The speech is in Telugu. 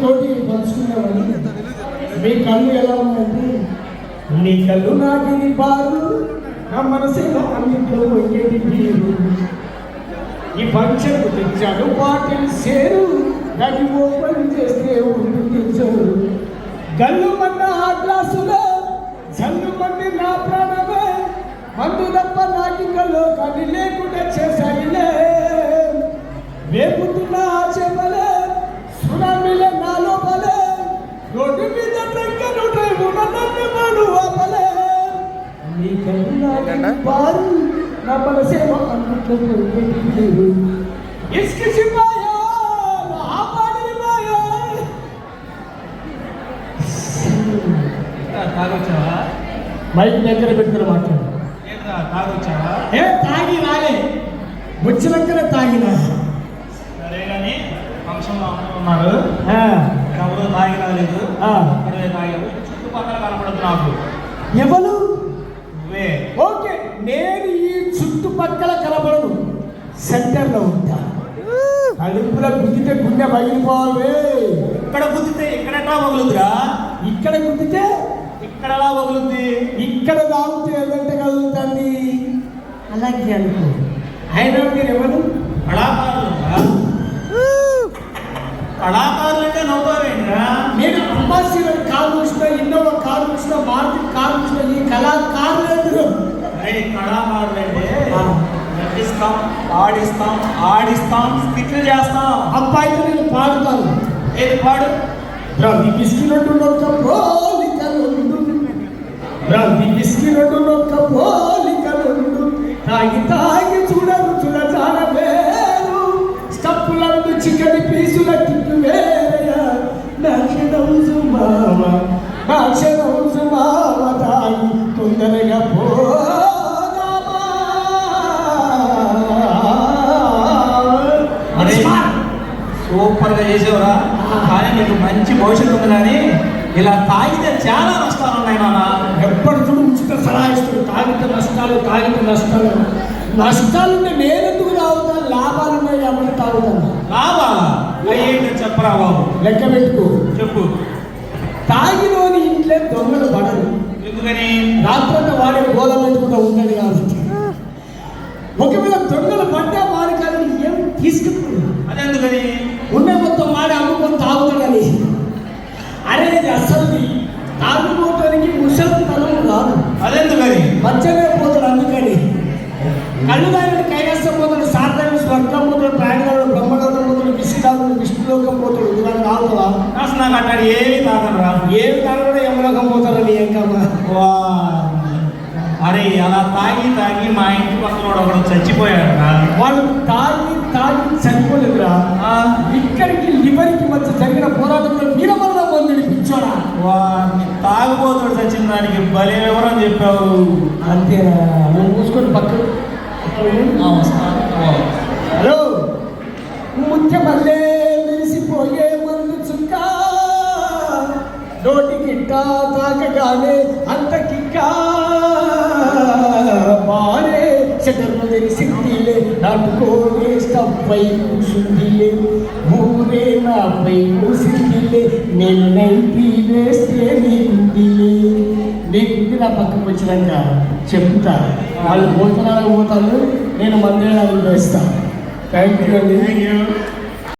తోటి పంచుకునేవాడిని మీ కళ్ళు ఎలా ఉన్నాయంటే నీ కళ్ళు నాకిని బారు నా మనసులో అన్నింటిలో వంగేది మీరు ఈ ఫంక్షన్ తెచ్చాడు బాటిల్ సేరు దాన్ని ఓపెన్ చేస్తే ఉండి చోరు గల్లు మన్న ఆ గ్లాసులో జల్లు మంది నా ప్రాణమే. మందు తప్ప నాకు కళ్ళు కానీ లేకుండా సునామీలే నా లోపలే రోడ్డు మీద ట్రక్కను డ్రైవు నన్ను వాడు ఆపలే నీ కళ్ళు నాకు పారు నా మనసేమో అన్నట్లు పోయింది. ఇసుక సిపాయా నా పాడిన మాయా తాగొచ్చావా మైక్ దగ్గర పెట్టుకుని మాట్లాడు ఏంట్రా తాగొచ్చావా ఏ తాగి రాలే వచ్చినాకనే తాగినా సరే కానీ ఉన్నారు ఆ, ఎవరు? తాగి రాలేదు. ఇక్కడే తాగారు చుట్టుపక్కల కనపడదు నాకు ఎవరు నువ్వే. ఓకే నేను ఈ చుట్టుపక్కల కనబడను. సెంటర్లో ఉంటా. అడుపుల గుద్దితే గుండె పగిలిపోవాలి ఇక్కడ గుద్దితే ఇక్కడ ఎట్లా పగులుద్దిరా? ఇక్కడ గుద్దితే? ఇక్కడ ఎలా పగులుద్ది. ఇక్కడ తాగితే ఎదంటే కదులుతుంది అలాగే అనుకో. ఆయన మీరు ఎవరు? కళాకారులంటే నవ్వావేంట్రా నేను అంబాసిడర్ కారు చూసిన ఇన్నోవా కారు చూసిన మారుతి కారు చూసిన ఈ అరే కళాకారులంటే ఆ. నటిస్తాం ఆడిస్తాం ఆడిస్తాం స్కిట్లు చేస్తాం. అబ్బాయితో నేను పాడుతాను. ఏది పాడు? రవి బిస్కినట్టు నొక్క పోలికలుండు రవి బిస్కినట్టు నొక్క పోలికలుండు తొందరగా అరే పోదామా సూపర్గా చేసేవరా కానీ నీకు మంచి భవిష్యత్తు ఉంది కానీ ఇలా తాగితే చాలా నష్టాలు ఉన్నాయి నాన్న. ఎప్పటి చూడు ఉచిత సలహా ఇస్తారు తాగితే నష్టాలు తాగితే నష్టాలు. నష్టాలుంటే నేనెందుకు తాగుతాను లాభాలు ఉన్నాయి కాబట్టి తాగుతాను. లాభాలా? అయ్యేంటి చెప్పరా బాబు. లెక్క పెట్టుకో. చెప్పు. తాగిలోని ఇంట్లో దొంగలు పడరు. ఎందుకని? రాత్రంతా వాడే గోళం పెట్టుకుంటూ ఉంటాడు కాబట్టి. ఒకవేళ దొంగలు పడ్డా వాడి కానీ ఏం తీసుకుపోయి అదెందుకని? ఉన్న మొత్తం వాడే అమ్ముకొని తాగుతాడని అరే ఇది అసలు తాగుబోటానికి ముసలితనం రాదు అదెందుకని? మధ్యనే పోతాడు అందుకని. కళ్ళు దాని కైలాసం పోతాడు సార్థక స్వర్గం పోతాడు ప్రాణగాడు బ్రహ్మలోకం పోతాడు విష్ణుడు విష్ణులోకం పోతాడు ఇవన్నీ కావుదా అసలు నాకు అట్లాంటి ఏమి తాగనరా ఏమి కాదు పోతాడు నీ ఎంకమ్మా వా. అరే అలా తాగి తాగి మా ఇంటి పక్కన ఒకడు చచ్చిపోయాడు వాళ్ళు తాగి తాగి చనిపోలేదురా. ఇక్కడికి లివర్కి మధ్య జరిగిన పోరాటంలో వీరమరణ పొందిడి పిచ్చోడా? తాగుబోతుడు చచ్చిన దానికి భలే వివరం చెప్పావు. అంతేనా నోటి తాకగానే అంత కిక్క మారే షటర్లు తెలిసిందిలే నాటుకోనే స్టప్పై కూసుందిలే ఊరే నాపై కూసిందిలే నేను నైంటీ వేస్తే నీకుందిలే నీకుంది నా పక్కకు వచ్చినాక చెప్తా వాళ్ళు పోతున్నారు పోతాను నేను మందిరాలు వేస్తాను థ్యాంక్ యూ అండి. Thank you